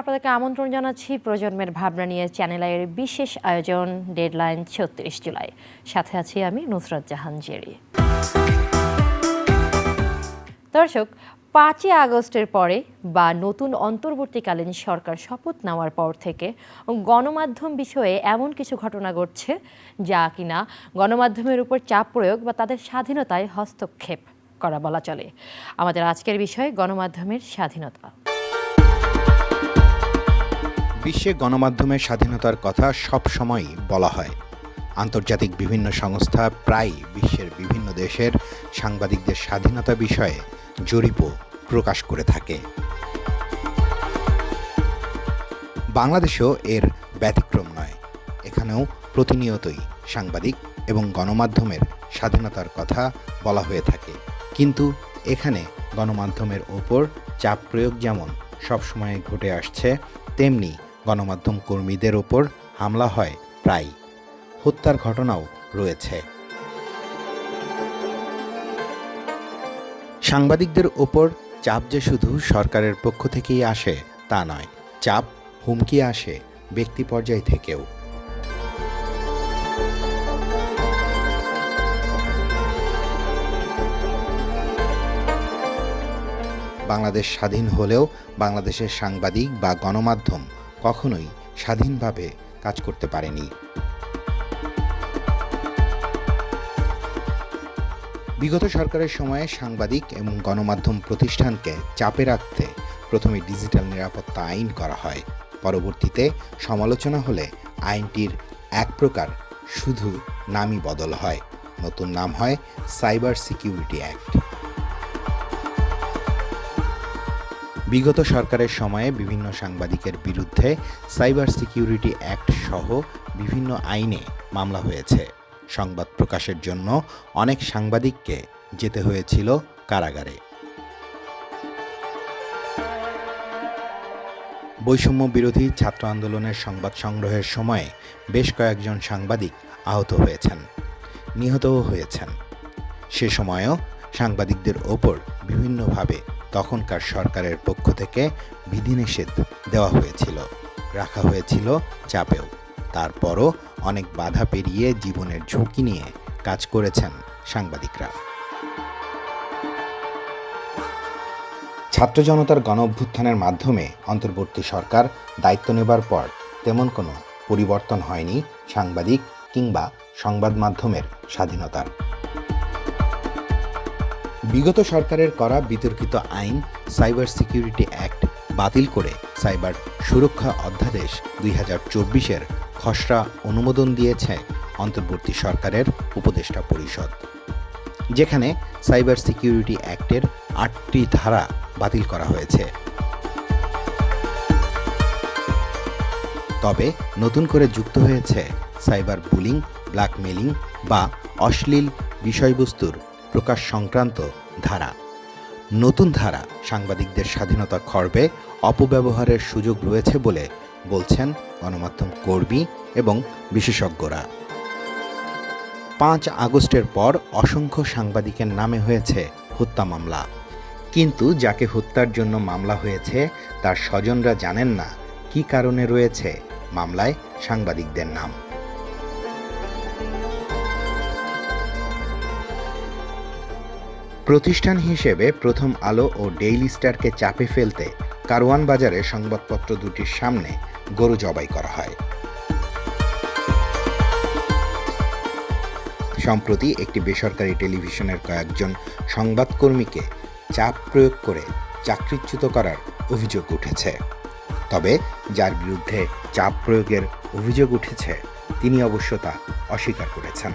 আপনাদেরকে আমন্ত্রণ জানাচ্ছি প্রজন্মের ভাবনা নিয়ে চ্যানেল আইয়ের বিশেষ আয়োজন ডেডলাইন ছত্রিশ জুলাই। সাথে আছি আমি নুসরাত জাহান জেরি। দর্শক, পাঁচই আগস্টের পরে বা নতুন অন্তর্বর্তীকালীন সরকার শপথ নেওয়ার পর থেকে গণমাধ্যম বিষয়ে এমন কিছু ঘটনা ঘটছে যা কিনা গণমাধ্যমের উপর চাপ প্রয়োগ বা তাদের স্বাধীনতায় হস্তক্ষেপ করা বলা চলে। আমাদের আজকের বিষয় গণমাধ্যমের স্বাধীনতা। বিশ্বে গণমাধ্যমের স্বাধীনতার কথা সব সময়ই বলা হয়। আন্তর্জাতিক বিভিন্ন সংস্থা প্রায় বিশ্বের বিভিন্ন দেশের সাংবাদিকদের স্বাধীনতা বিষয়ে জরিপও প্রকাশ করে থাকে। বাংলাদেশেও এর ব্যতিক্রম নয়। এখানেও প্রতিনিয়তই সাংবাদিক এবং গণমাধ্যমের স্বাধীনতার কথা বলা হয়ে থাকে। কিন্তু এখানে গণমাধ্যমের ওপর চাপ প্রয়োগ যেমন সবসময় ঘটে আসছে, তেমনি গণমাধ্যম কর্মীদের ওপর হামলা হয় প্রায়। হত্যার ঘটনাও রয়েছে। সাংবাদিকদের ওপর চাপ যে শুধু সরকারের পক্ষ থেকেই আসে, তা নয়। চাপ হুমকি আসে ব্যক্তি পর্যায় থেকেও। বাংলাদেশ স্বাধীন হলেও বাংলাদেশের সাংবাদিক বা গণমাধ্যম কখনোই স্বাধীনভাবে কাজ করতে পারেনি। বিগত সরকারের সময়ে সাংবাদিক এবং গণমাধ্যম প্রতিষ্ঠানকে চাপে রাখতে প্রথমে ডিজিটাল নিরাপত্তা আইন করা হয়। পরবর্তীতে সমালোচনা হলে আইনটির এক প্রকার শুধু নামই বদল হয়। নতুন নাম হয় সাইবার সিকিউরিটি অ্যাক্ট। বিগত সরকারের সময়ে বিভিন্ন সাংবাদিকের বিরুদ্ধে সাইবার সিকিউরিটি অ্যাক্ট সহ বিভিন্ন আইনে মামলা হয়েছে। সংবাদ প্রকাশের জন্য অনেক সাংবাদিককে যেতে হয়েছিল কারাগারে। বৈষম্য বিরোধী ছাত্র আন্দোলনের সংবাদ সংগ্রহের সময়ে বেশ কয়েকজন সাংবাদিক আহত হয়েছেন, নিহতও হয়েছেন। সে সময়েও সাংবাদিকদের ওপর বিভিন্নভাবে তখনকার সরকারের পক্ষ থেকে বিধিনিষেধ দেওয়া হয়েছিল, রাখা হয়েছিল চাপেও। তারপরও অনেক বাধা পেরিয়ে জীবনের ঝুঁকি নিয়ে কাজ করেছেন সাংবাদিকরা। ছাত্র জনতার গণ অভ্যুত্থানের মাধ্যমে অন্তর্বর্তী সরকার দায়িত্ব নেবার পর তেমন কোনো পরিবর্তন হয়নি সাংবাদিক কিংবা সংবাদ মাধ্যমের স্বাধীনতার। বিগত সরকারের করা বিতর্কিত আইন সাইবার সিকিউরিটি অ্যাক্ট বাতিল করে সাইবার সুরক্ষা অধ্যাদেশ দুই হাজার চব্বিশের খসড়া অনুমোদন দিয়েছে অন্তর্বর্তী সরকারের উপদেষ্টা পরিষদ, যেখানে সাইবার সিকিউরিটি অ্যাক্টের আটটি ধারা বাতিল করা হয়েছে। তবে নতুন করে যুক্ত হয়েছে সাইবার বুলিং ব্ল্যাকমেলিং বা অশ্লীল বিষয়বস্তুর প্রকাশ সংক্রান্ত ধারা। নতুন ধারা সাংবাদিকদের স্বাধীনতা খর্বে অপব্যবহারের সুযোগ রয়েছে বলে বলছেন গণমাধ্যম কর্মী এবং বিশেষজ্ঞরা। পাঁচ আগস্টের পর অসংখ্য সাংবাদিকের নামে হয়েছে হত্যা মামলা। কিন্তু যাকে হত্যার জন্য মামলা হয়েছে, তার স্বজনরা জানেন না কি কারণে রয়েছে মামলায় সাংবাদিকদের নাম। প্রতিষ্ঠান হিসেবে প্রথম আলো ও ডেইলি স্টারকে চাপে ফেলতে কারওয়ান বাজারে সংবাদপত্র দুটির সামনে গরু জবাই করা হয়। সম্প্রতি একটি বেসরকারি টেলিভিশনের কয়েকজন সংবাদকর্মীকে চাপ প্রয়োগ করে চাকরিচ্যুত করার অভিযোগ উঠেছে। তবে যার বিরুদ্ধে চাপ প্রয়োগের অভিযোগ উঠেছে, তিনি অবশ্য তা অস্বীকার করেছেন।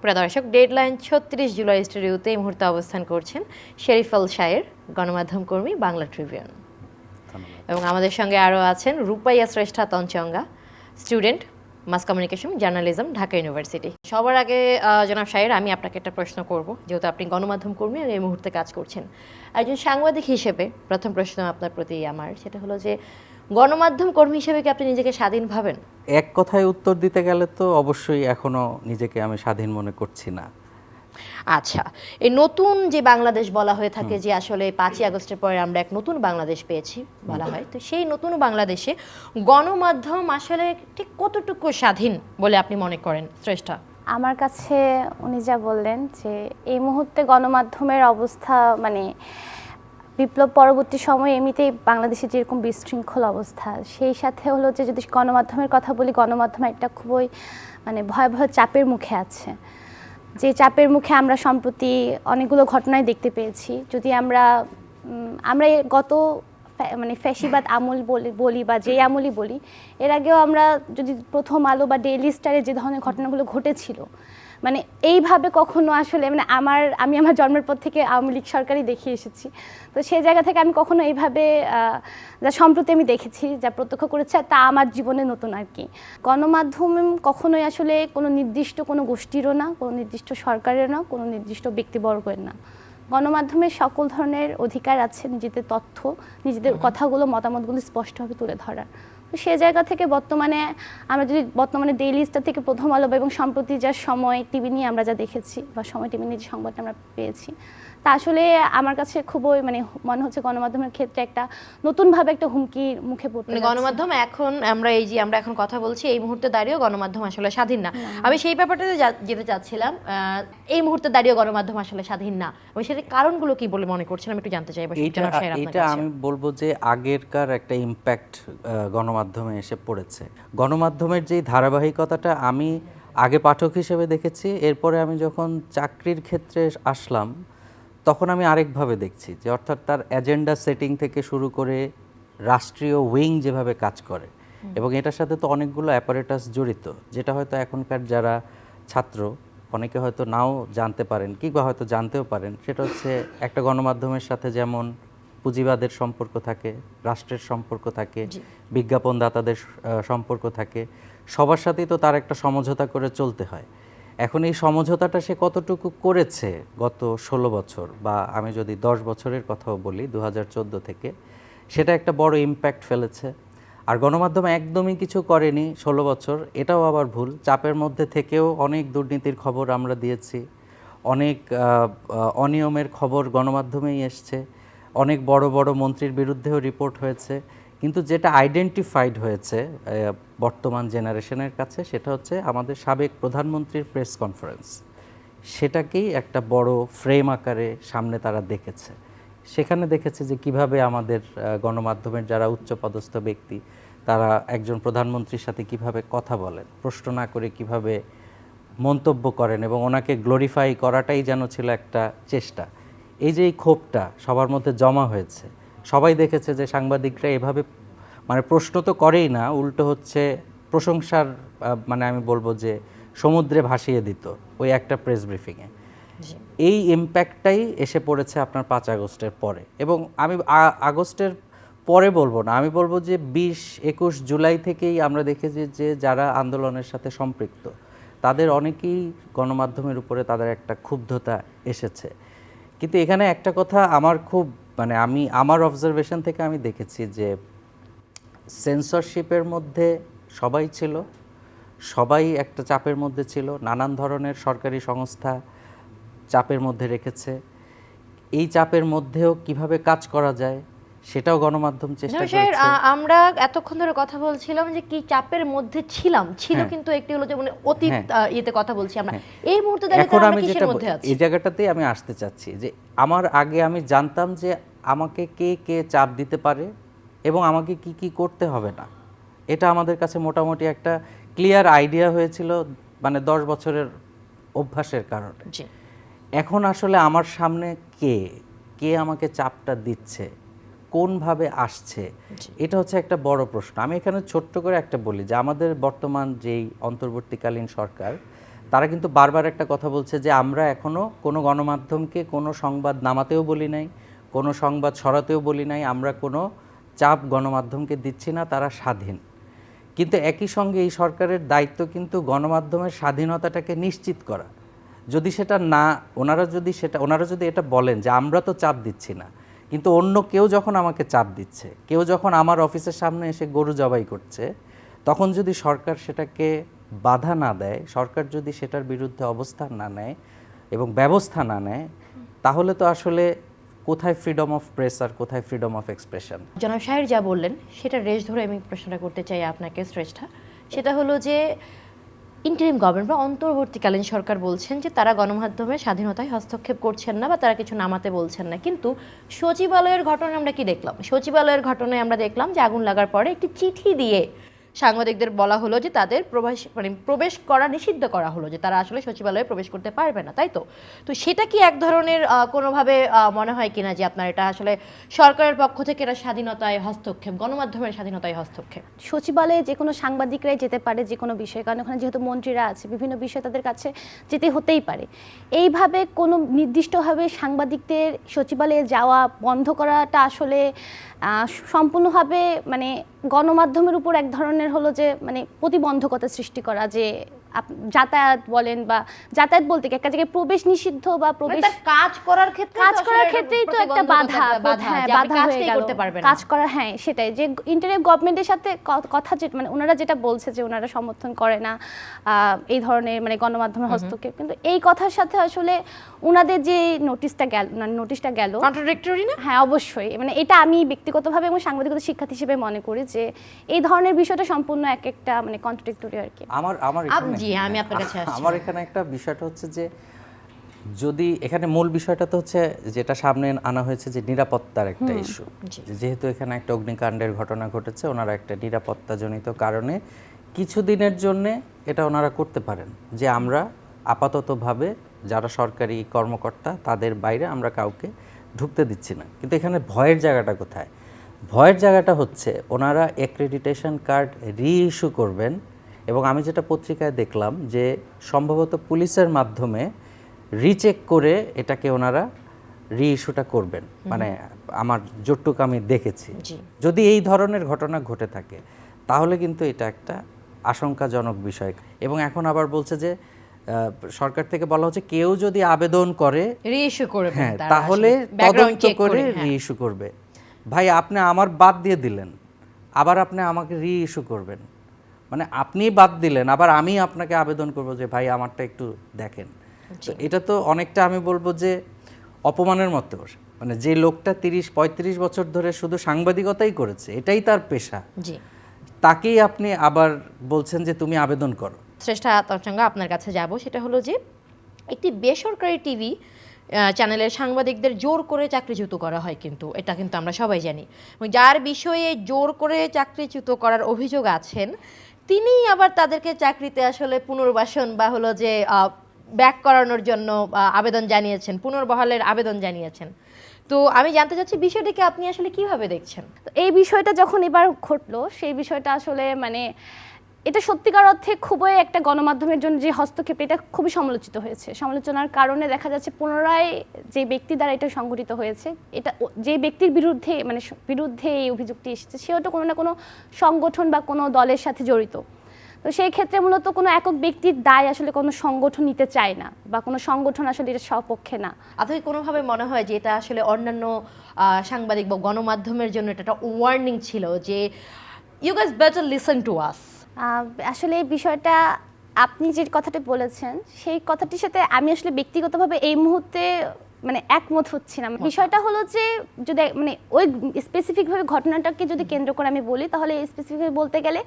প্রিয় দর্শক ডেডলাইন ছত্রিশ জুলাই স্টুডিওতে এই মুহূর্তে অবস্থান করছেন শেরিফাল শায়ের গণমাধ্যম কর্মী বাংলা ট্রিবিউন। এবং আমাদের সঙ্গে আরও আছেন Rupaiya Shrestha Tanchangya student mass communication journalism Dhaka university. সবার আগে জনাব শায়ের আমি আপনাকে একটা প্রশ্ন করব যেহেতু আপনি গণমাধ্যম কর্মী এই মুহূর্তে কাজ করছেন। একজন সাংবাদিক হিসেবে প্রথম প্রশ্ন আপনার প্রতি আমার সেটা হলো যে গণমাধ্যম কর্মী হিসেবে কি আপনি নিজেকে স্বাধীন ভাবেন? এক কথায় উত্তর দিতে গেলে তো অবশ্যই এখনও নিজেকে আমি স্বাধীন মনে করছি না। আচ্ছা এই নতুন যে বাংলাদেশ বলা হয়ে থাকে যে আসলে পাঁচই আগস্টের পরে আমরা এক নতুন বাংলাদেশ পেয়েছি বলা হয় তো সেই নতুন বাংলাদেশে গণমাধ্যম আসলে ঠিক কতটুকু স্বাধীন বলে আপনি মনে করেন শ্রেষ্ঠা? আমার কাছে উনি যা বললেন যে এই মুহূর্তে গণমাধ্যমের অবস্থা মানে বিপ্লব পরবর্তী সময়ে এমনিতেই বাংলাদেশে যেরকম বিশৃঙ্খল অবস্থা, সেই সাথে হলো যে যদি গণমাধ্যমের কথা বলি, গণমাধ্যম একটা খুবই মানে ভয়াবহ চাপের মুখে আছে। যে চাপের মুখে আমরা সম্প্রতি অনেকগুলো ঘটনায় দেখতে পেয়েছি। যদি আমরা আমরা গত মানে ফ্যাসিবাদ আমল বলি বলি বা যে আমলই বলি, এর আগেও আমরা যদি প্রথম আলো বা ডেইলি স্টারে যে ধরনের ঘটনাগুলো ঘটেছিল মানে এইভাবে কখনো আসলে মানে আমার আমি আমার জন্মের পর থেকে আওয়ামী লীগ সরকারই দেখে এসেছি। তো সেই জায়গা থেকে আমি কখনো এইভাবে যা সম্প্রতি আমি দেখেছি যা প্রত্যক্ষ করেছে তা আমার জীবনে নতুন আর কি। গণমাধ্যম কখনোই আসলে কোনো নির্দিষ্ট কোনো গোষ্ঠীরও না কোনো নির্দিষ্ট সরকারের না কোনো নির্দিষ্ট ব্যক্তিবর্গের না। গণমাধ্যমে সকল ধরনের অধিকার আছে নিজেদের তথ্য নিজেদের কথাগুলো মতামতগুলো স্পষ্টভাবে তুলে ধরার। তো সে জায়গা থেকে বর্তমানে আমরা যদি বর্তমানে ডেইলি স্টার থেকে প্রথম আলো এবং সম্প্রতি যা সময় টিভি নিয়ে আমরা যা দেখেছি বা সময় টিভি নিয়ে যে সংবাদটা আমরা পেয়েছি তা আসলে আমার কাছে খুবই মানে মনে হচ্ছে গণমাধ্যমের ক্ষেত্রে একটা নতুনভাবে একটা হুমকির মুখে পড়তে মানে গণমাধ্যম এখন আমরা এই যে আমরা এখন কথা বলছি এই মুহূর্তে দাঁড়িয়েও গণমাধ্যম আসলে স্বাধীন না। আমি সেই ব্যাপারটাতে যেতে চাচ্ছিলাম আহ, এই মুহূর্তে দাঁড়িয়ে গণমাধ্যম আসলে স্বাধীন না। আমি সেটার কারণগুলো কি বলে মনে করছেন? আমি একটু জানতে চাই কাছে। আমি বলব যে আগেরকার একটা ইম্প্যাক্ট গণমাধ্যমে এসে পড়েছে। গণমাধ্যমের যে ধারাবাহিকতাটা আমি আগে পাঠক হিসেবে দেখেছি এরপরে আমি যখন চাকরির ক্ষেত্রে আসলাম তখন আমি আরেকভাবে দেখছি যে অর্থাৎ তার এজেন্ডা সেটিং থেকে শুরু করে রাষ্ট্রীয় উইং যেভাবে কাজ করে এবং এটার সাথে তো অনেকগুলো অ্যাপারেটাস জড়িত যেটা হয়তো এখনকার যারা ছাত্র অনেকে হয়তো নাও জানতে পারেন কিংবা হয়তো জানতেও পারেন সেটা হচ্ছে একটা গণমাধ্যমের সাথে যেমন পুঁজিবাদের সম্পর্ক থাকে রাষ্ট্রের সম্পর্ক থাকে বিজ্ঞাপনদাতাদের সম্পর্ক থাকে সবার সাথেই তো তার একটা সমঝোতা করে চলতে হয়। এখন এই সমঝোতাটা সে কতটুকু করেছে গত ষোলো বছর? বা আমি যদি দশ বছরের কথাও বলি দু হাজার চোদ্দ থেকে, সেটা একটা বড় ইম্প্যাক্ট ফেলেছে। আর গণমাধ্যম একদমই কিছু করেনি ষোলো বছর, এটাও আবার ভুল। চাপের মধ্যে থেকেও অনেক দুর্নীতির খবর আমরা দিয়েছি। অনেক অনিয়মের খবর গণমাধ্যমেই এসছে। অনেক বড় বড় মন্ত্রীর বিরুদ্ধেও রিপোর্ট হয়েছে। কিন্তু যেটা আইডেন্টিফাইড হয়েছে বর্তমান জেনারেশনের কাছে, সেটা হচ্ছে আমাদের সাবেক প্রধানমন্ত্রীর প্রেস কনফারেন্স সেটাকেই একটা বড় ফ্রেম আকারে সামনে তারা দেখেছে। সেখানে দেখেছে যে কীভাবে আমাদের গণমাধ্যমের যারা উচ্চপদস্থ ব্যক্তি, তারা একজন প্রধানমন্ত্রীর সাথে কীভাবে কথা বলেন, প্রশ্ন না করে কীভাবে মন্তব্য করেন এবং ওনাকে গ্লোরিফাই করাটাই যেন ছিল একটা চেষ্টা। এই যে এই ক্ষোভটা সবার মধ্যে জমা হয়েছে সবাই দেখেছে যে সাংবাদিকরা এভাবে মানে প্রশ্ন তো করেই না উল্টো হচ্ছে প্রশংসার মানে আমি বলব যে সমুদ্রে ভাসিয়ে দিত ওই একটা প্রেস ব্রিফিংয়ে এই ইম্প্যাক্টটাই এসে পড়েছে আপনার পাঁচ আগস্টের পরে। এবং আমি আগস্টের পরে বলব না আমি বলব যে বিশ একুশ জুলাই থেকেই আমরা দেখেছি যে যারা আন্দোলনের সাথে সম্পৃক্ত তাদের অনেকেই গণমাধ্যমের উপরে তাদের একটা ক্ষুব্ধতা এসেছে। কিন্তু এখানে একটা কথা আমার খুব মানে আমি আমার অবজারভেশন থেকে আমি দেখেছি যে সেন্সরশিপের মধ্যে সবাই ছিল সবাই একটা চাপের মধ্যে ছিল নানান ধরনের সরকারি সংস্থা চাপের মধ্যে রেখেছে। এই চাপের মধ্যেও কীভাবে কাজ করা যায় সেটাও গণমাধ্যম চেষ্টা করেছে। আমরা এতক্ষণ ধরে কথা বলছিলাম যে কি চাপের মধ্যে ছিলাম ছিল হ্যাঁ। কিন্তু একটি হলো যে মানে অতীত হ্যাঁ। ইয়েতে কথা বলছি আমরা। এই মুহূর্তে দাঁড়িয়ে এখন আমি যেটা এই জায়গাটাতেই আমি আসতে চাচ্ছি যে আমার আগে আমি জানতাম যে আমাকে কে কে চাপ দিতে পারে এবং আমাকে কি কি করতে হবে না? এটা আমাদের কাছে মোটামুটি একটা ক্লিয়ার আইডিয়া হয়েছিল মানে দশ বছরের অভ্যাসের কারণে। এখন আসলে আমার সামনে কে? কে আমাকে চাপটা দিচ্ছে? কোনভাবে আসছে? এটা হচ্ছে একটা বড় প্রশ্ন। আমি এখানে ছোট্ট করে একটা বলি যে আমাদের বর্তমান যেই অন্তর্বর্তীকালীন সরকার তারা কিন্তু বারবার একটা কথা বলছে যে আমরা এখনও কোনো গণমাধ্যমকে কোনো সংবাদ নামাতেও বলি নাই। কোনো সংবাদ সরাতেও বলি নাই, আমরা কোনো চাপ গণমাধ্যমকে দিচ্ছি না, তারা স্বাধীন। কিন্তু একই সঙ্গে এই সরকারের দায়িত্ব কিন্তু গণমাধ্যমের স্বাধীনতাটাকে নিশ্চিত করা। যদি সেটা না, ওনারা যদি সেটা, ওনারা যদি এটা বলেন যে আমরা তো চাপ দিচ্ছি না, কিন্তু অন্য কেউ যখন আমাকে চাপ দিচ্ছে, কেউ যখন আমার অফিসের সামনে এসে গরু জবাই করছে, তখন যদি সরকার সেটাকে বাধা না দেয়, সরকার যদি সেটার বিরুদ্ধে অবস্থান না নেয় এবং ব্যবস্থা না নেয়, তাহলে তো আসলে কোথায় ফ্রিডম অফ প্রেস আর কোথায় ফ্রিডম অফ এক্সপ্রেশন জনাব শাহের যা বললেন সেটা রেশ ধরে আমি প্রশ্নটা করতে চাই আপনাকে, শ্রেষ্ঠা। সেটা হলো যে ইন্টারিম গভর্নমেন্ট বা অন্তর্বর্তীকালীন সরকার বলছেন যে, তারা গণমাধ্যমের স্বাধীনতায় হস্তক্ষেপ করছেন না বা তারা কিছু নামাতে বলছেন না। কিন্তু সচিবালয়ের ঘটনায় আমরা কি দেখলাম? সচিবালয়ের ঘটনায় আমরা দেখলাম যে, আগুন লাগার পরে একটি চিঠি দিয়ে সাংবাদিকদের বলা হলো যে তাদের প্রবেশ মানে প্রবেশ করা নিষিদ্ধ করা হলো, যে তারা আসলে সচিবালয়ে প্রবেশ করতে পারবে না, তাই তো? তো সেটা কি এক ধরনের কোনোভাবে মনে হয় কিনা যে আপনার এটা আসলে সরকারের পক্ষ থেকে এটা স্বাধীনতায় হস্তক্ষেপ, গণমাধ্যমের স্বাধীনতায় হস্তক্ষেপ? সচিবালয়ে যে কোনো সাংবাদিকরাই যেতে পারে যে কোনো বিষয়ে, কারণ ওখানে যেহেতু মন্ত্রীরা আছে, বিভিন্ন বিষয় তাদের কাছে যেতে হতেই পারে। এইভাবে কোনো নির্দিষ্টভাবে সাংবাদিকদের সচিবালয়ে যাওয়া বন্ধ করাটা আসলে সম্পূর্ণভাবে মানে গণমাধ্যমের উপর এক ধরনের হলো যে মানে প্রতিবন্ধকতা সৃষ্টি করা যে যাতায়াত বলেন বা যাতায়াত বলতে কি একটা জায়গায় প্রবেশ নিষিদ্ধ বা প্রবেশ মানে কাজ করার ক্ষেত্রে কাজ করার ক্ষেত্রেই তো একটা বাধা বাধা হ্যাঁ বাধা হয়ে গেল। কাজ করা হ্যাঁ সেটাই। যে গভর্নমেন্টের সাথে কথা যে মানে ওনারা যেটা বলছে যে ওনারা সমর্থন করে না এই ধরনের মানে গণমাধ্যমের হস্তক্ষেপ। কিন্তু এই কথার সাথে আসলে ওনাদের যে নোটিশটা গেল নোটিশটা গেল কন্ট্রাডিক্টরি না? হ্যাঁ অবশ্যই। মানে এটা আমি ব্যক্তিগতভাবে এবং সাংবাদিকতা শিক্ষার্থী হিসেবে মনে করি যে এই ধরনের বিষয়টা সম্পূর্ণ এক একটা মানে কন্ট্রাডিক্টরি আর কি। আমার আমার জি, আমি আপনার কাছে আসছি। আমার এখানে একটা বিষয়টা হচ্ছে যে যদি এখানে মূল বিষয়টা তো হচ্ছে যেটা সামনে আনা হয়েছে যে নিরাপত্তার একটা ইস্যু যেহেতু এখানে একটা অগ্নিকাণ্ডের ঘটনা ঘটেছে ওনারা একটা নিরাপত্তাজনিত কারণে কিছুদিনের জন্য এটা ওনারা করতে পারেন। যে আমরা আপাততভাবে যারা সরকারি কর্মকর্তা তাদের বাইরে আমরা কাউকে ঢুকতে দিচ্ছি না। কিন্তু এখানে ভয়ের জায়গাটা কোথায়? ভয়ের জায়গাটা হচ্ছে ওনারা অ্যাক্রেডিটেশন কার্ড রিইস্যু করবেন এবং আমি যেটা পত্রিকায় দেখলাম যে সম্ভবত পুলিশের মাধ্যমে রিচেক করে এটাকে ওনারা রিইস্যুটা করবেন। মানে আমার যতটুক আমি দেখেছি। যদি এই ধরনের ঘটনা ঘটে থাকে তাহলে কিন্তু এটা একটা আশঙ্কাজনক বিষয়। এবং এখন আবার বলছে যে সরকার থেকে বলা হচ্ছে কেউ যদি আবেদন করে রিইস্যু করে হ্যাঁ তাহলে তদন্ত করে রিইস্যু করবে। ভাই আপনি আমার বাদ দিয়ে দিলেন আবার আপনি আমাকে রিইস্যু করবেন। মানে আপনি বাদ দিলেন আবার আমি আপনাকে আবেদন করব যে ভাই আমারটা একটু দেখেন। তো এটা তো অনেকটা আমি বলব যে অপমানের মতো। মানে যে লোকটা তিরিশ পঁয়ত্রিশ বছর ধরে শুধু সাংবাদিকতাই করেছে এটাই তার পেশা। তাকেই আপনি আবার বলছেন যে তুমি আবেদন করো। শ্রেষ্ঠা তরচঙ্গা আপনার কাছে যাব সেটা হলো যে একটি বেসরকারি টিভি চ্যানেলের সাংবাদিকদের জোর করে চাকরিচ্যুত করা হয় কিন্তু এটা কিন্তু আমরা সবাই জানি। যার বিষয়ে জোর করে চাকরিচ্যুত করার অভিযোগ আছেন তিনি আবার তাদেরকে চাকরিতে আসলে পুনর্বাসন বা হলো যে ব্যাক করানোর জন্য আবেদন জানিয়েছেন, পুনর্বহালের আবেদন জানিয়েছেন। তো আমি জানতে চাচ্ছি বিষয়টিকে আপনি আসলে কীভাবে দেখছেন? এই বিষয়টা যখন এবার ঘটলো, সেই বিষয়টা আসলে মানে এটা সত্যিকার অর্থে খুবই একটা গণমাধ্যমের জন্য যে হস্তক্ষেপ, এটা খুবই সমালোচিত হয়েছে। সমালোচনার কারণে দেখা যাচ্ছে পুনরায় যে ব্যক্তি দ্বারা এটা সংঘটিত হয়েছে, এটা যে ব্যক্তির বিরুদ্ধে মানে বিরুদ্ধে এই অভিযোগটি এসেছে, সেও তো কোনো না কোনো সংগঠন বা কোনো দলের সাথে জড়িত। তো সেই ক্ষেত্রে মূলত কোনো একক ব্যক্তির দায় আসলে কোনো সংগঠন নিতে চায় না, বা কোনো সংগঠন আসলে এটা সপক্ষে না। আপনাকে কোনোভাবে মনে হয় যে এটা আসলে অন্যান্য সাংবাদিক বা গণমাধ্যমের জন্য এটা একটা ওয়ার্নিং ছিল যে you guys better listen to us আসলে এই বিষয়টা আপনি যে কথাটি বলেছেন সেই কথাটির সাথে আমি আসলে ব্যক্তিগতভাবে এই মুহূর্তে মানে একমত হচ্ছি না। বিষয়টা হলো যে যদি মানে ওই স্পেসিফিকভাবে ঘটনাটাকে যদি কেন্দ্র করে আমি বলি তাহলে স্পেসিফিকভাবে বলতে গেলে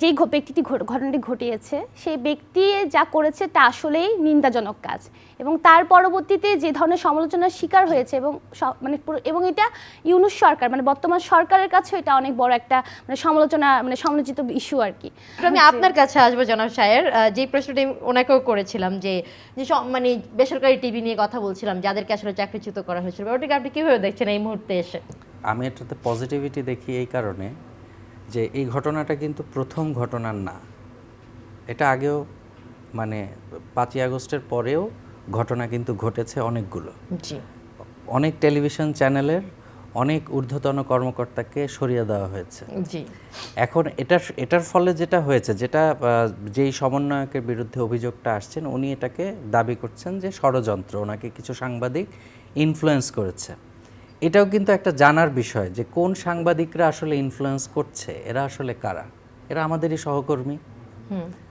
যেই ব্যক্তিটি ঘটনাটি ঘটিয়েছে সেই ব্যক্তি যা করেছে তা আসলেই নিন্দাজনক কাজ। এবং তার পরবর্তীতে যে ধরনের সমালোচনার শিকার হয়েছে এবং মানে এবং এটা ইউনুস সরকার মানে বর্তমান সরকারের কাছে এটা অনেক বড় একটা মানে সমালোচনা মানে সমালোচিত ইস্যু আর কি। তো আমি আপনার কাছে আসব জনাব সাহের যে প্রশ্নটি ওনাকেও করেছিলাম যে যে মানে বেসরকারি টিভি নিয়ে কথা বলছিলাম যাদেরকে আসলে চাকরিচ্যুত করা হয়েছিল। ওটাকে আপনি কীভাবে দেখছেন এই মুহূর্তে এসে? আমি এটাতে পজিটিভিটি দেখি এই কারণে। যে এই ঘটনাটা কিন্তু প্রথম ঘটনার না। এটা আগেও মানে পাঁচই আগস্টের পরেও ঘটনা কিন্তু ঘটেছে অনেকগুলো। জি। অনেক টেলিভিশন চ্যানেলের অনেক ঊর্ধ্বতন কর্মকর্তাকে সরিয়ে দেওয়া হয়েছে। জি। এখন এটার এটার ফলে যেটা হয়েছে যেটা যেই সমন্বয়কের বিরুদ্ধে অভিযোগটা আসছেন উনি এটাকে দাবি করছেন যে ষড়যন্ত্র ওনাকে কিছু সাংবাদিক ইনফ্লুয়েন্স করেছে। এটাও কিন্তু একটা জানার বিষয় যে কোন সাংবাদিকরা আসলে ইনফ্লুয়েন্স করছে এরা আসলে কারা? এরা আমাদেরই সহকর্মী।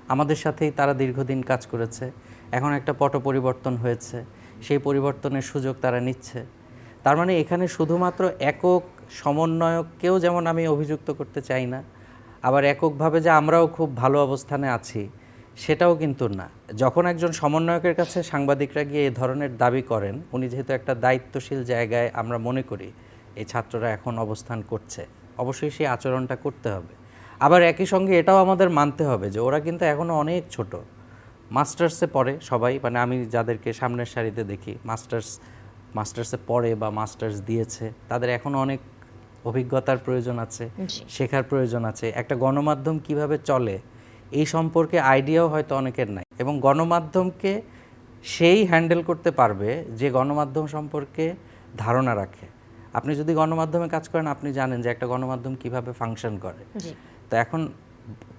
আমাদের সাথেই তারা দীর্ঘদিন কাজ করেছে। এখন একটা পট পরিবর্তন হয়েছে। সেই পরিবর্তনের সুযোগ তারা নিচ্ছে। তার মানে এখানে শুধুমাত্র একক সমন্বয়ককেও যেমন আমি অভিযুক্ত করতে চাই না আবার এককভাবে যে আমরাও খুব ভালো অবস্থানে আছি সেটাও কিন্তু না। যখন একজন সমন্বয়কের কাছে সাংবাদিকরা গিয়ে এ ধরনের দাবি করেন উনি যেহেতু একটা দায়িত্বশীল জায়গায় আমরা মনে করি এই ছাত্ররা এখন অবস্থান করছে অবশ্যই সেই আচরণটা করতে হবে। আবার একই সঙ্গে এটাও আমাদের মানতে হবে যে ওরা কিন্তু এখনও অনেক ছোট। মাস্টার্সে পড়ে সবাই মানে আমি যাদেরকে সামনের সারিতে দেখি মাস্টার্স মাস্টার্সে পড়ে বা মাস্টার্স দিয়েছে তাদের এখনও অনেক অভিজ্ঞতার প্রয়োজন আছে শেখার প্রয়োজন আছে। একটা গণমাধ্যম কীভাবে চলে এই সম্পর্কে আইডিয়াও হয়তো অনেকের নাই। এবং গণমাধ্যমকে সেই হ্যান্ডেল করতে পারবে যে গণমাধ্যম সম্পর্কে ধারণা রাখে। আপনি যদি গণমাধ্যমে কাজ করেন আপনি জানেন যে একটা গণমাধ্যম কীভাবে ফাংশন করে। তো এখন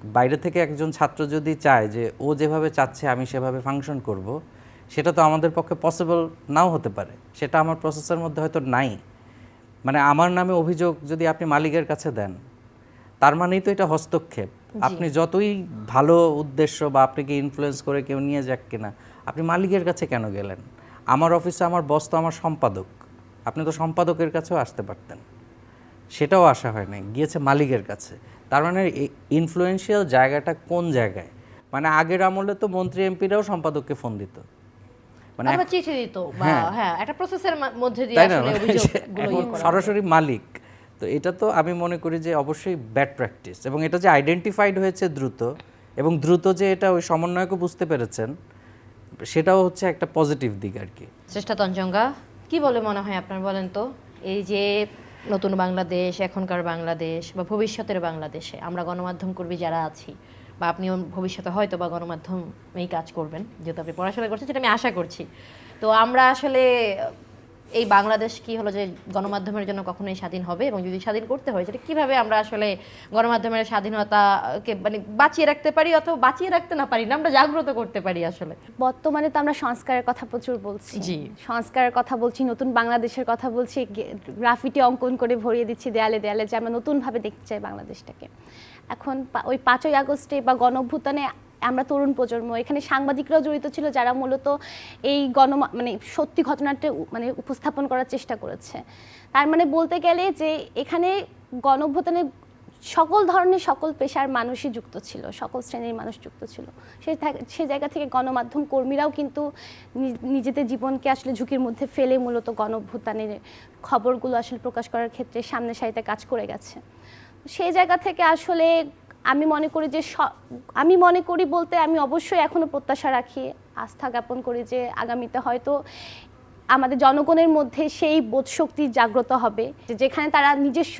বাইরে থেকে একজন ছাত্র যদি চায় যে ও যেভাবে চাচ্ছে আমি সেভাবে ফাংশন করব সেটা তো আমাদের পক্ষে পসিবল নাও হতে পারে। সেটা আমার প্রসেসের মধ্যে হয়তো নাই। মানে আমার নামে অভিযোগ যদি আপনি মালিকের কাছে দেন তার মানেই তো এটা হস্তক্ষেপ। আপনি যতই ভালো উদ্দেশ্য বা আপনাকে ইনফ্লুয়েন্স করে কেউ নিয়ে যাক কিনা আপনি মালিকের কাছে কেন গেলেন? আমার অফিসে আমার বস তো আমার সম্পাদক। আপনি তো সম্পাদকের কাছেও আসতে পারতেন। সেটাও আসা হয় নাই গিয়েছে মালিকের কাছে। তার মানে ইনফ্লুয়েন্সিয়াল জায়গাটা কোন জায়গায়? মানে আগের আমলে তো মন্ত্রী এমপিরাও সম্পাদককে ফোন দিত। মানে চিঠি দিত হ্যাঁ। হ্যাঁ একটা প্রসেসের মধ্যে দিয়ে আসলে মানে ইয়ে সরাসরি মালিক। তো এটা তো আমি মনে করি যে অবশ্যই ব্যাড প্র্যাকটিস এবং এটা যে আইডেন্টিফাইড হয়েছে দ্রুত এবং দ্রুত যে এটা ওই সমন্বয়কে বুঝতে পেরেছেন, সেটাও হচ্ছে একটা পজিটিভ দিক আর কি। চেষ্টা তঞ্চঙ্গা কি বলে মনে হয় আপনার বলেন তো? এই যে নতুন বাংলাদেশ, এখনকার বাংলাদেশ বা ভবিষ্যতের বাংলাদেশে আমরা গণমাধ্যম কর্মী যারা আছি বা আপনিও ভবিষ্যতে হয়তো বা গণমাধ্যমেই কাজ করবেন, যেহেতু আপনি পড়াশোনা করছেন, সেটা আমি আশা করছি। তো আমরা আসলে এই বাংলাদেশ কি হলো যে গণমাধ্যমের জন্য কখনোই স্বাধীন হবে এবং যদি স্বাধীন করতে হয় সেটা কীভাবে আমরা আসলে গণমাধ্যমের স্বাধীনতাকে মানে বাঁচিয়ে রাখতে পারি অথবা বাঁচিয়ে রাখতে না পারি না আমরা জাগ্রত করতে পারি আসলে। বর্তমানে তো আমরা সংস্কারের কথা প্রচুর বলছি। জি। সংস্কারের কথা বলছি নতুন বাংলাদেশের কথা বলছি গ্রাফিটি অঙ্কন করে ভরিয়ে দিচ্ছি দেয়ালে দেয়ালে যে আমরা নতুনভাবে দেখতে চাই বাংলাদেশটাকে। এখন ওই পাঁচই আগস্টে বা গণভ্যুত্থানে আমরা তরুণ প্রজন্ম, এখানে সাংবাদিকরাও জড়িত ছিল যারা মূলত এই গণ মানে সত্যি ঘটনাটা মানে উপস্থাপন করার চেষ্টা করেছে। তার মানে বলতে গেলে যে এখানে গণভ্যুত্থানে সকল ধরনের সকল পেশার মানুষই যুক্ত ছিল, সকল শ্রেণির মানুষ যুক্ত ছিল। সে সে জায়গা থেকে গণমাধ্যম কর্মীরাও কিন্তু নিজেদের জীবনকে আসলে ঝুঁকির মধ্যে ফেলে মূলত গণভূতানের খবরগুলো আসলে প্রকাশ করার ক্ষেত্রে সামনে সারিতে কাজ করে গেছে। সেই জায়গা থেকে আসলে আমি মনে করি যে আমি মনে করি বলতে আমি অবশ্যই এখনও প্রত্যাশা রাখি, আস্থা জ্ঞাপন করি যে আগামীতে হয়তো আমাদের জনগণের মধ্যে সেই বোধশক্তি জাগ্রত হবে যেখানে তারা নিজস্ব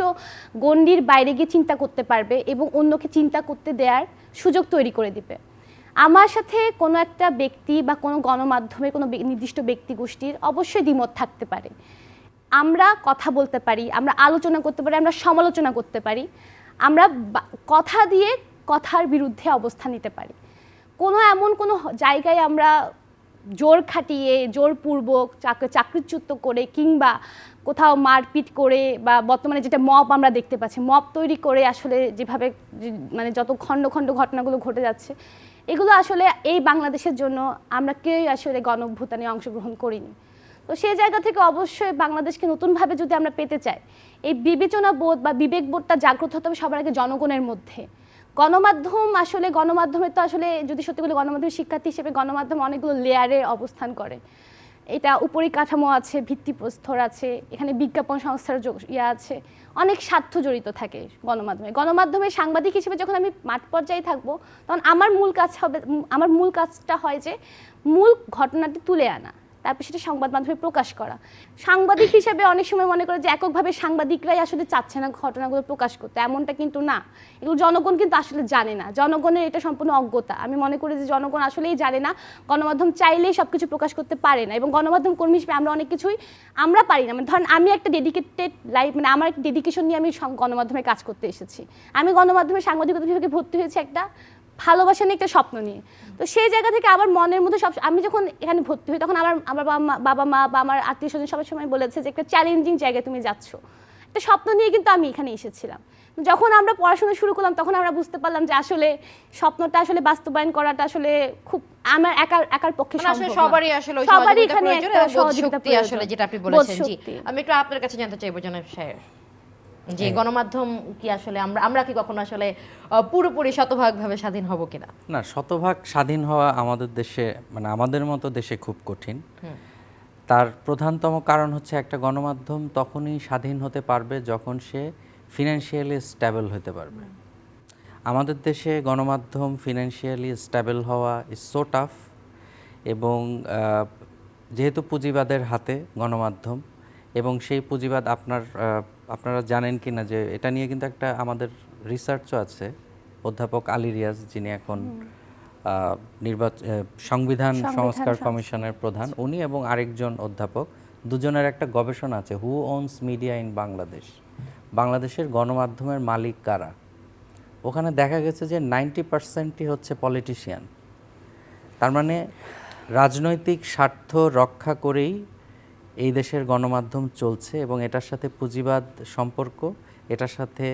গণ্ডির বাইরে গিয়ে চিন্তা করতে পারবে এবং অন্যকে চিন্তা করতে দেওয়ার সুযোগ তৈরি করে দিবে। আমার সাথে কোনো একটা ব্যক্তি বা কোনো গণমাধ্যমে কোনো নির্দিষ্ট ব্যক্তি গোষ্ঠীর অবশ্যই দ্বিমত থাকতে পারে। আমরা কথা বলতে পারি, আমরা আলোচনা করতে পারি, আমরা সমালোচনা করতে পারি। আমরা কথা দিয়ে কথার বিরুদ্ধে অবস্থান নিতে পারি। কোনো এমন কোনো জায়গায় আমরা জোর খাটিয়ে, জোরপূর্বক চাক- চাকরিচ্যুত করে কিংবা কোথাও মারপিট করে বা বর্তমানে যেটা মপ আমরা দেখতে পাচ্ছি মপ তৈরি করে আসলে যেভাবে মানে যত খণ্ড খণ্ড ঘটনাগুলো ঘটে যাচ্ছে, এগুলো আসলে এই বাংলাদেশের জন্য আমরা কেউই আসলে গণভূতানে অংশগ্রহণ করিনি। তো সেই জায়গা থেকে অবশ্যই বাংলাদেশকে নতুনভাবে যদি আমরা পেতে চাই এই বিবেচনা বোধ বা বিবেক বোধটা জাগ্রত হতে হবে সবার আগে জনগণের মধ্যে। গণমাধ্যম আসলে, গণমাধ্যমে তো আসলে যদি সত্যি বলে গণমাধ্যমের শিক্ষার্থী হিসেবে গণমাধ্যম অনেকগুলো লেয়ারে অবস্থান করে। এটা উপরিকাঠামো আছে, ভিত্তিপ্রস্তর আছে, এখানে বিজ্ঞাপন সংস্থার ইয়ে আছে, অনেক স্বার্থ জড়িত থাকে গণমাধ্যমে। গণমাধ্যমে সাংবাদিক হিসেবে যখন আমি মাঠ পর্যায়ে থাকব, তখন আমার মূল কাজ হবে, আমার মূল কাজটা হয় যে মূল ঘটনাটি তুলে আনা। তারপর সেটা সংবাদ মাধ্যমে প্রকাশ করা। সাংবাদিক হিসেবে অনেক সময় মনে করে যে এককভাবে সাংবাদিকরাই আসলে চাচ্ছে না ঘটনাগুলো প্রকাশ করতে। এমনটা কিন্তু না। এগুলো জনগণ কিন্তু আসলে জানে না। জনগণের এটা সম্পূর্ণ অজ্ঞতা। আমি মনে করি যে জনগণ আসলেই জানে না, গণমাধ্যম চাইলেই সব কিছু প্রকাশ করতে পারে না এবং গণমাধ্যম কর্মী হিসেবে আমরা অনেক কিছুই আমরা পারি না। মানে ধরেন আমি একটা ডেডিকেটেড লাইফ মানে আমার একটা ডেডিকেশন নিয়ে আমি গণমাধ্যমে কাজ করতে এসেছি। আমি গণমাধ্যমে সাংবাদিকতা বিভাগে ভর্তি হয়েছি একটা। ভালোবাসা নিয়ে একটা স্বপ্ন নিয়ে। তো সেই জায়গা থেকে আমার মনের মধ্যে সব আমি যখন এখানে ভর্তি হই তখন আমার আমার বাবা মা বাবা মা বা আমার আত্মীয় স্বজন সবার সময় বলেছে যে একটা চ্যালেঞ্জিং জায়গায় তুমি যাচ্ছ। একটা স্বপ্ন নিয়ে কিন্তু আমি এখানে এসেছিলাম। যখন আমরা পড়াশোনা শুরু করলাম তখন আমরা বুঝতে পারলাম যে আসলে স্বপ্নটা আসলে বাস্তবায়ন করাটা আসলে খুব আমার একার একার পক্ষে মানে সম্ভব সবারই আসলে সবারই এখানে একটা সহযোগিতা আসলে যেটা আপনি বলেছেন জি। আমি একটু আপনার কাছে জানতে চাইব জনাব সাহেব। যে হ্যাঁ। গণমাধ্যম কি আসলে আমরা আমরা কি কখনো আসলে পুরোপুরি শতভাগভাবে স্বাধীন হব কিনা? না শতভাগ স্বাধীন হওয়া আমাদের দেশে মানে আমাদের মতো দেশে খুব কঠিন। তার প্রধানতম কারণ হচ্ছে একটা গণমাধ্যম তখনই স্বাধীন হতে পারবে যখন সে ফিনান্সিয়ালি স্ট্যাবল হতে পারবে। আমাদের দেশে গণমাধ্যম ফিনান্সিয়ালি স্ট্যাবল হওয়া ইজ সো টাফ এবং যেহেতু পুঁজিবাদের হাতে গণমাধ্যম এবং সেই পুঁজিবাদ আপনার আপনারা জানেন কি না যে এটা নিয়ে কিন্তু একটা আমাদের রিসার্চও আছে। অধ্যাপক আলী রিয়াজ যিনি এখন নির্বাচন সংবিধান সংস্কার। কমিশনের প্রধান উনি এবং আরেকজন অধ্যাপক দুজনের একটা গবেষণা আছে who owns media in Bangladesh বাংলাদেশের গণমাধ্যমের মালিক কারা? ওখানে দেখা গেছে যে নাইনটি পার্সেন্টই হচ্ছে পলিটিশিয়ান তার মানে রাজনৈতিক স্বার্থ রক্ষা করেই এই দেশের গণমাধ্যম চলছে এবং এটার সাথে পুঁজিবাদ সম্পর্ক, এটার সাথে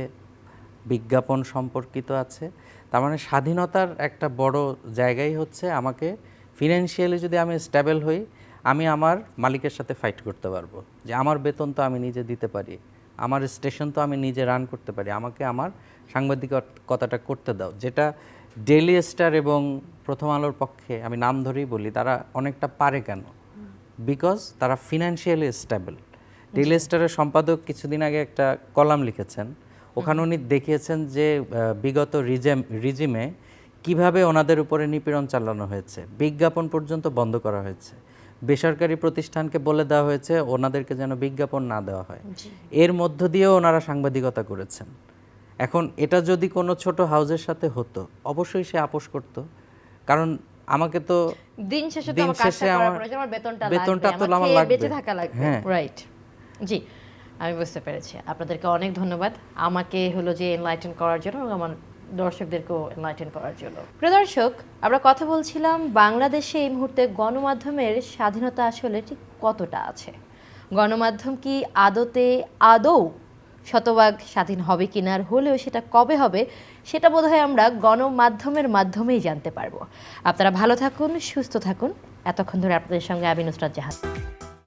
বিজ্ঞাপন সম্পর্কিত আছে। তার মানে স্বাধীনতার একটা বড় জায়গাই হচ্ছে আমাকে ফিনান্সিয়ালি যদি আমি স্টেবল হই, আমি আমার মালিকের সাথে ফাইট করতে পারব। যে আমার বেতন তো আমি নিজে দিতে পারি, আমার স্টেশন তো আমি নিজে রান করতে পারি, আমাকে আমার সাংবাদিকতাটা করতে দাও। যেটা ডেলি স্টার এবং প্রথম আলোর পক্ষে আমি নাম ধরেই বলি, তারা অনেকটা পারে কেন? বিকজ তারা ফিনান্সিয়ালি স্টেবল ডেইলি স্টারের সম্পাদক কিছুদিন আগে একটা কলাম লিখেছেন। ওখানে উনি দেখিয়েছেন যে বিগত রিজেম রিজিমে কীভাবে ওনাদের উপরে নিপীড়ন চালানো হয়েছে বিজ্ঞাপন পর্যন্ত বন্ধ করা হয়েছে। বেসরকারি প্রতিষ্ঠানকে বলে দেওয়া হয়েছে ওনাদেরকে যেন বিজ্ঞাপন না দেওয়া হয়। এর মধ্য দিয়েও ওনারা সাংবাদিকতা করেছেন। এখন এটা যদি কোনো ছোট হাউজের সাথে হতো অবশ্যই সে আপোষ করত। কারণ আমাকে তো দিন শেষে তো আমার কাজটা করার প্রয়োজন আমার বেতনটা লাগবে বেতনটা তো আমার লাগবে। বেঁচে থাকা লাগবে। হ্যাঁ। রাইট জি আমি বুঝতে পেরেছি। আপনাদেরকে অনেক ধন্যবাদ। আমাকে হলো যে এনলাইটেন করার জন্য এবং আমার দর্শকদেরকেও এনলাইটেন করার জন্য। প্রিয় দর্শক আমরা কথা বলছিলাম বাংলাদেশে এই মুহূর্তে গণমাধ্যমের স্বাধীনতা আসলে ঠিক কতটা আছে? গণমাধ্যম কি আদতে আদৌ শতভাগ স্বাধীন হবে কিনা আর হলেও সেটা কবে হবে, সেটা বোধহয় আমরা গণমাধ্যমের মাধ্যমেই জানতে পারব। আপনারা ভালো থাকুন, সুস্থ থাকুন। এতক্ষণ ধরে আপনাদের সঙ্গে আমি নুসরাত জাহান।